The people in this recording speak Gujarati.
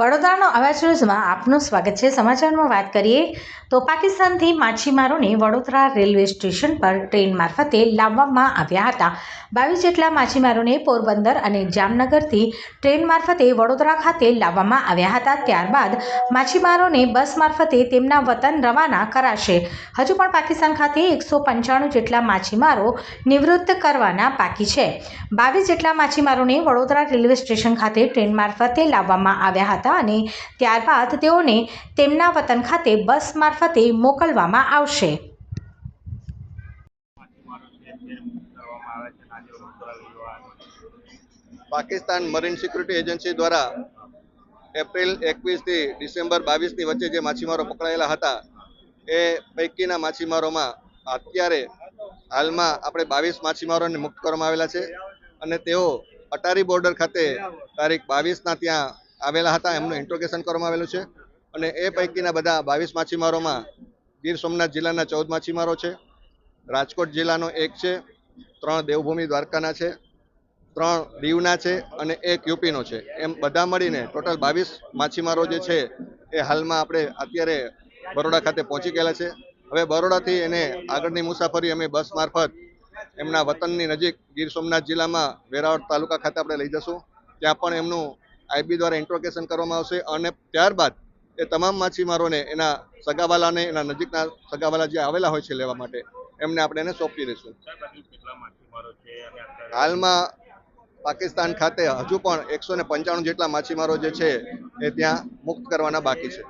વડોદરાનો અવાજ ન્યૂઝમાં આપનું સ્વાગત છે. સમાચારમાં વાત કરીએ તો પાકિસ્તાનથી માછીમારોને વડોદરા રેલવે સ્ટેશન પર ટ્રેન મારફતે લાવવામાં આવ્યા હતા. બાવીસ જેટલા માછીમારોને પોરબંદર અને જામનગરથી ટ્રેન મારફતે વડોદરા ખાતે લાવવામાં આવ્યા હતા. ત્યારબાદ માછીમારોને બસ મારફતે તેમના વતન રવાના કરાશે. હજુ પણ પાકિસ્તાન ખાતે એકસો પંચાણું જેટલા માછીમારો નિવૃત્ત કરવાના બાકી છે. બાવીસ જેટલા માછીમારોને વડોદરા રેલવે સ્ટેશન ખાતે ટ્રેન મારફતે લાવવામાં આવ્યા હતા. અને ત્યારબાદ તેઓને તેમના વતન ખાતે બસ મારફતે મોકલવામાં આવશે. પાકિસ્તાન મરીન સિક્યુરિટી એજન્સી દ્વારા એપ્રિલ એકવીસથી ડિસેમ્બર બાવીસની વચ્ચે જે માછીમારો પકડાયેલા હતા, એ પૈકીના માછીમારોમાં અત્યારે હાલમાં આપણે બાવીસ માછીમારોને મુક્ત કરવામાં આવેલા છે અને તેઓ અટારી બોર્ડર ખાતે તારીખ બાવીસના ત્યાં આવેલા હતા, એમનું ઇન્ટ્રોગેશન કરવામાં આવેલું છે. અને એ પૈકીના બધા બાવીસ માછીમારોમાં ગીર સોમનાથ જિલ્લાના ચૌદ માછીમારો છે. રાજકોટ જિલ્લાનો એક છે, ત્રણ દેવભૂમિ દ્વારકાના છે, ત્રણ દીવના છે અને એક યુપીનો છે. એમ બધા મળીને ટોટલ બાવીસ માછીમારો જે છે, એ હાલમાં આપણે અત્યારે બરોડા ખાતે પહોંચી ગયેલા છે. હવે બરોડાથી એને આગળની મુસાફરી અમે બસ મારફત એમના વતનની નજીક ગીર સોમનાથ જિલ્લામાં વેરાવળ તાલુકા ખાતે આપણે લઈ જશું. ત્યાં પણ એમનું આઈબી દ્વારા ઇન્ટ્રોગેશન કરવામાં આવશે અને ત્યારબાદ એ તમામ માછીમારોને, એના સગાવાલાને, એના નજીકના સગાવાલા જે આવેલા હોય છે લેવા માટે, એમને આપણે એને સોંપી દઈશું. હાલમાં પાકિસ્તાન ખાતે હજુ પણ એકસો ને પંચાણું જેટલા માછીમારો જે છે એ ત્યાં મુક્ત કરવાના બાકી છે.